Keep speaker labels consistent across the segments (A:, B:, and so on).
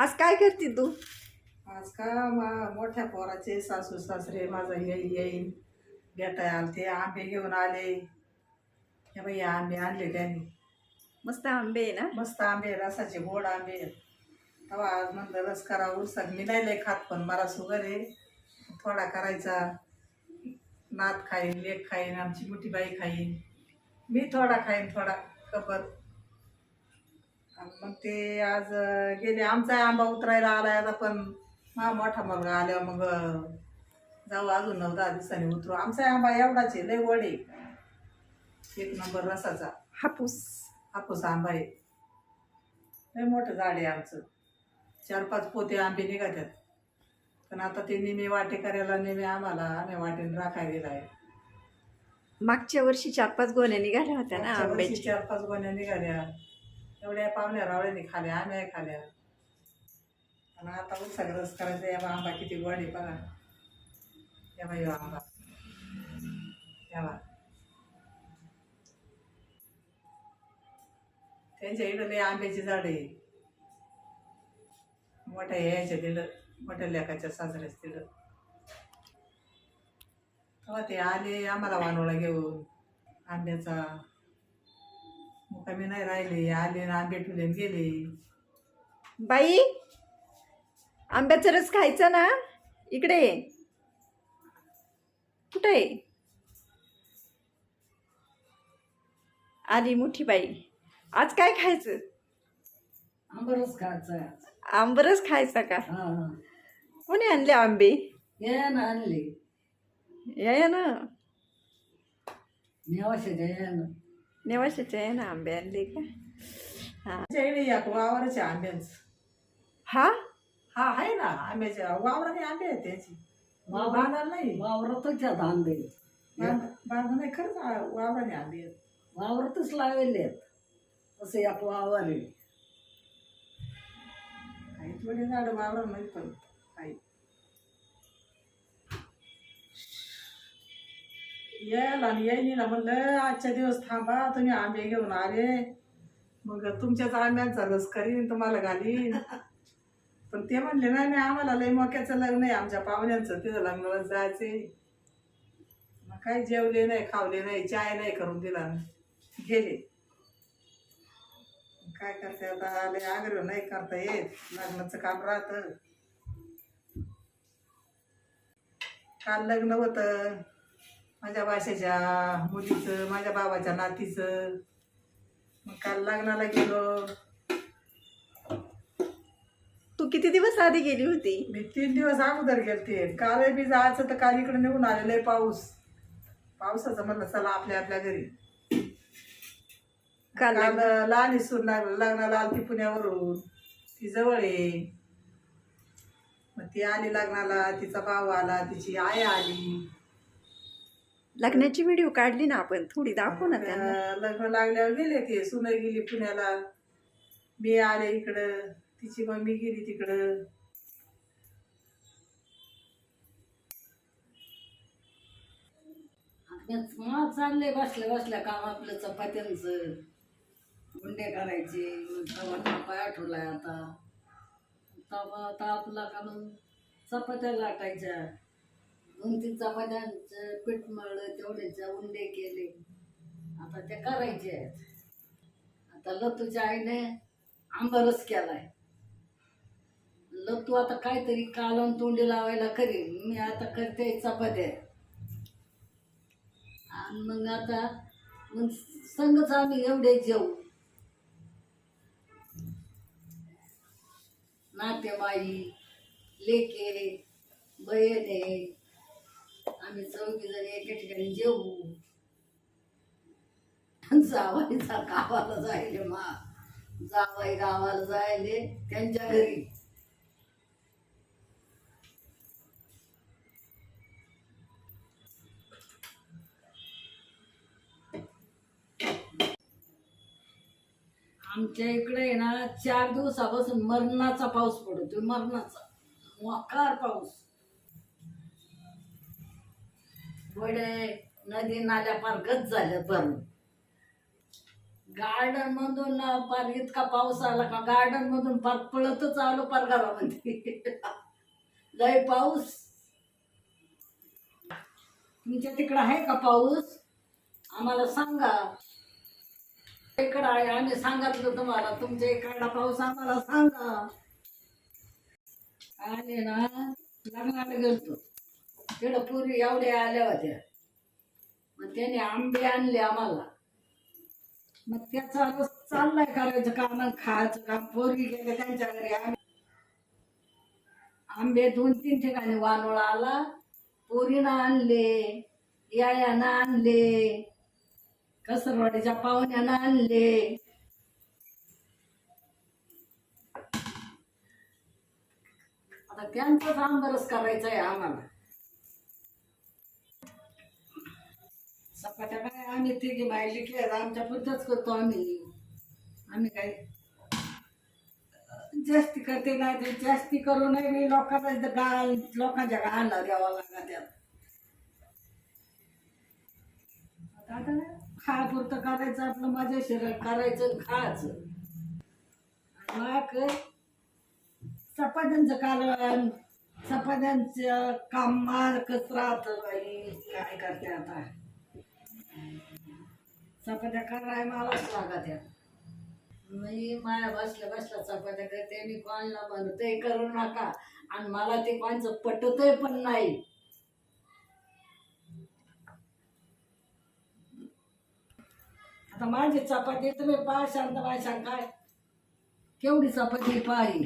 A: आज काय करते तू?
B: आज का मा- मोठ्या पोराचे सासू सासरे माझा येईल येईल. भेटाय आलते आंबे घेऊन आले. हे बाई आंबे आणले त्यांनी.
A: मस्त आंबे आहे ना?
B: मस्त आंबे रसाचे गोड आंबे तेव्हा आज म्हणलं रस करा उरसाक मी नाही लय खात पण मला शुगर आहे. थोडा करायचा. नात खाईन लेक खाईन आमची मोठी बाई खाईन. मी थोडा खाईन थोडा कपर मग ते आज गेले. आमचा आंबा उतरायला आलाय आता पण हा मोठा मुलगा आल्यावर मग जाऊ अजून नऊ दहा दिवसांनी उतरू. आमचा आंबा एवढाच आहे लय वडे एक नंबर रसाचा.
A: हापूस.
B: हापूस आंबा आहे. लय मोठं झाड आहे आमचं. चार पाच पोते आंबे निघातात पण आता ते निमे वाटे करायला निमे आम्हाला आम्ही वाटेने राखायला दिला आहे.
A: मागच्या वर्षी चार पाच गोण्या निघाल्या होत्या ना आंब्याची.
B: चार पाच गोण्या निघाल्या. एवढ्या पावल्या रावळ्याने खाल्या आम्ही खाल्या. आणि आता उत्साह रस करायचा या बा आंबा किती गोड आहे बघा. या बाई आंबा. या बा. त्यांच्या इकडं लय आंब्याची झाड आहे मोठ्या यायच्या दिलं मोठ्या लेकाच्या साजऱ्याच दिलं. तेव्हा ते आले आम्हाला वानोळा घेऊन आंब्याचा मुकामी नाही राहिले आले आणि आंबे आणि गेले.
A: बाई आंब्याचा रस खायचा ना? इकडे ये. कुठे आहे? आली मोठी बाई. आज काय खायचं?
C: आंबरस खायचं.
A: आंबरस खायचा का?
C: हा हा.
A: कोणी आणले आंबे?
C: ये ना आणली.
A: या या ना.
C: नेवाशाच्या ये ना.
A: नेवाशाचे आहे ना आंबे आणले का हा
B: आमच्या इकडे या वावराच्या आंब्यांच
A: हा
B: हा आहे ना आंब्याच्या वावराने आंबे आहेत त्याची
C: वावर
B: बांधाल नाही
C: वावरातच आहेत आंबे
B: बांध बांधा नाही खरंच आ- वावराने आंबे आहेत
C: वावरातच लावलेले आहेत असं एक वावर आहे
B: काही थोडे झाड वावरामध्ये पण काही यायला आणि यायला म्हणलं आजच्या दिवस थांबा तुम्ही आंबे घेऊन आले. मग तुमच्याच आंब्यांचा रस करीन तुम्हाला घालीन. पण ते म्हणले नाही नाही आम्हाला लय मोक्याचं लग्न आहे आमच्या पाहुण्यांचं तिथं लग्नाला जायचे मग काही जेवले नाही खावले नाही चाय नाही करून दिला. गेले. काय करते आता आले आग्रह नाही करता येत लग्नाचं काम राहतं. काल लग्न होतं. माझ्या भाषेच्या मुलीचं माझ्या बाबाच्या नातीचं. मग काल लग्नाला गेलो.
A: तू किती दिवस आधी गेली होती?
B: मी तीन दिवस अगोदर गेलते. काल बी जायचं तर काल इकडे निघून आलेलं आहे पाऊस. पावसाचं म्हणलं चला आपल्या आपल्या घरी.
A: काल
B: काल लहान सून लग्नाला आलती पुण्यावरून. ती जवळ आहे. मग ती आली लग्नाला तिचा भाऊ आला तिची आई आली.
A: लग्नाची व्हिडिओ काढली ना आपण थोडी दाखव ना त्यांना.
B: अं, लग्न लागल्यावर गेले ते सुनई गेली पुण्याला. मी आले इकडं तिची मम्मी गेली तिकडं.
C: मग चाललंय बसल्या बसल्या काम आपलं चपात्यांचं. गुंडे करायचे मग तवा तापा आठवलाय आता. तवा तापला का मग चपात्या लाटायच्या. दोन तीन चपात्यांचं पीठ मळलं तेवढ्याच्या उंडे केले. आता ते करायचे आहेत. आता लतूच्या आईने आंबरस केलाय. लतू आता काहीतरी कालवून तोंडी लावायला करीन मी आता करते चपात्या. आणि मग आता मग संगच आम्ही एवढे जेऊ. नातेवाई लेके बहिणे आम्ही चौघी जण एके ठिकाणी जेवू. जावायचा गावाला जायले मा. जावाई गावाला जायले त्यांच्या घरी. आमच्या इकडे आहे ना चार दिवसापासून मरणाचा पाऊस पडतोय मरणाचा. मोकार पाऊस. थोडे नदी नाल्या पार गच झाल्या पण. गार्डन मधून पार इतका पाऊस आला का गार्डन मधून पार पळतच आलो पार घरामध्ये. लय पाऊस. तुमच्या तिकडं आहे का पाऊस? आम्हाला सांगा. इकडं आहे आम्ही सांगितलं तुम्हाला. तुमच्या इकडला पाऊस आम्हाला सांगा. आणि ना लग्नाला गेलतो. तिकडं पूर्वी एवढ्या आल्या होत्या. मग त्याने आंबे आणले आम्हाला. मग त्याचा रस चाललाय करायचं काम खायचं काम पोरगी गेले त्यांच्या घरी. आम्ही आंबे दोन तीन ठिकाणी वानोळा आला. पोरीनं आणले यायानं आणले कसरवाडीच्या पाहुण्यानं आणले. आता त्यांचाच आंबरस करायचा आहे आम्हाला. सपाट्या काय आम्ही तिघी माहिती की आमच्या पुरतच करतो आम्ही. आम्ही काय जास्ती करते नाही ते जास्ती करू नये मी लोकांना. गाळ लोकांच्या गाळाला द्यावा लागला त्यात आता खा पुरतं करायचं आपलं मजेशीर करायचं खायचं. मग चपात्यांचं कालवण चपात्यांचं काम मार्कच राहतं बाई. काय करते आता? चपात्या कराय मलाच लागत त्या मी माया बसल्या बसल्या चपात्या करते मी कोणाला म्हणते करू नका. आणि मला ते कोणाचं पटतय पण नाही. आता माझी चपाती तुम्ही पहा शांत बाय काय. केवढी चपाती पाही.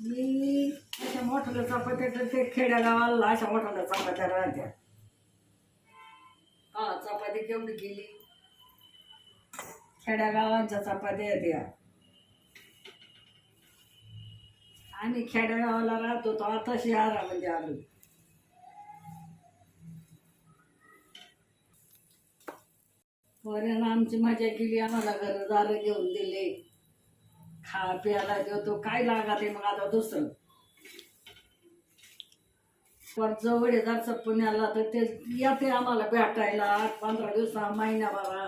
C: मी अशा चपात्या तर ते खेड्यागावाला अशा मोठ्या चपात्या राहत्या. हा चपाती केवढी केली? खेड्यागावांच्या चपात्या आहेत आम्ही खेड्यागावाला राहतो तो आता म्हणजे आलो. पोऱ्यानं आमची मजा केली आम्हाला घरदार घेऊन दिले. खा प्यायला देतो काय लागा ते मग आता दुसरं? पर जवळ आहे पुण्याला तर ते येते आम्हाला भेटायला. आठ पंधरा दिवसा महिन्याभरा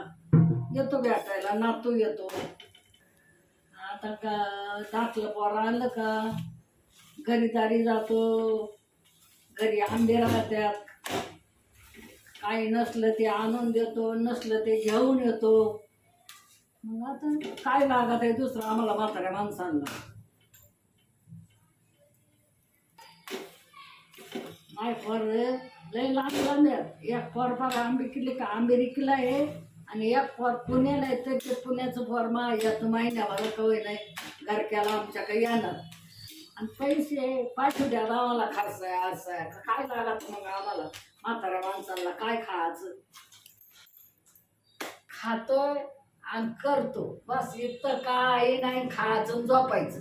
C: येतो भेटायला नातू येतो. आता का दाखलं पोर आलं का? घरी दारी जातो. घरी आंबे राहत्यात काही नसलं ते आणून देतो नसलं ते घेऊन येतो. मग आता काय लागत आहे दुसरं? आम्हाला म्हाताऱ्या माणसांना. माय फर लय लांब लांब आहे एक फॉर फार आंबे किल्ले का अमेरिकेला आहे. आणि एक फॉर पुण्याला आहे तर ते पुण्याचं फॉर मा येतं महिन्याभर कवय नाही. घरक्याला आमच्या काही येणार. आणि पैसे पाठवू द्या गावाला खर्च आहे असं आहे. काय लागत मग आम्हाला? म्हाताऱ्या माणसाला काय खायचं? खातोय आणि करतो. बस इतकं काय नाही खायचं झोपायचं.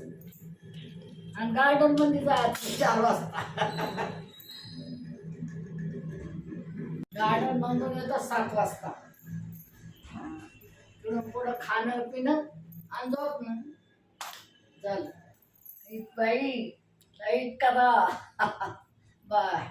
C: आणि गार्डनमध्ये जायचं चार वाजता. गार्डन बांधून येतात सात वाजता. पुढं पुढं खाणं पिणं आणि झोपणं. झालं. बाई लाइट करा बाय.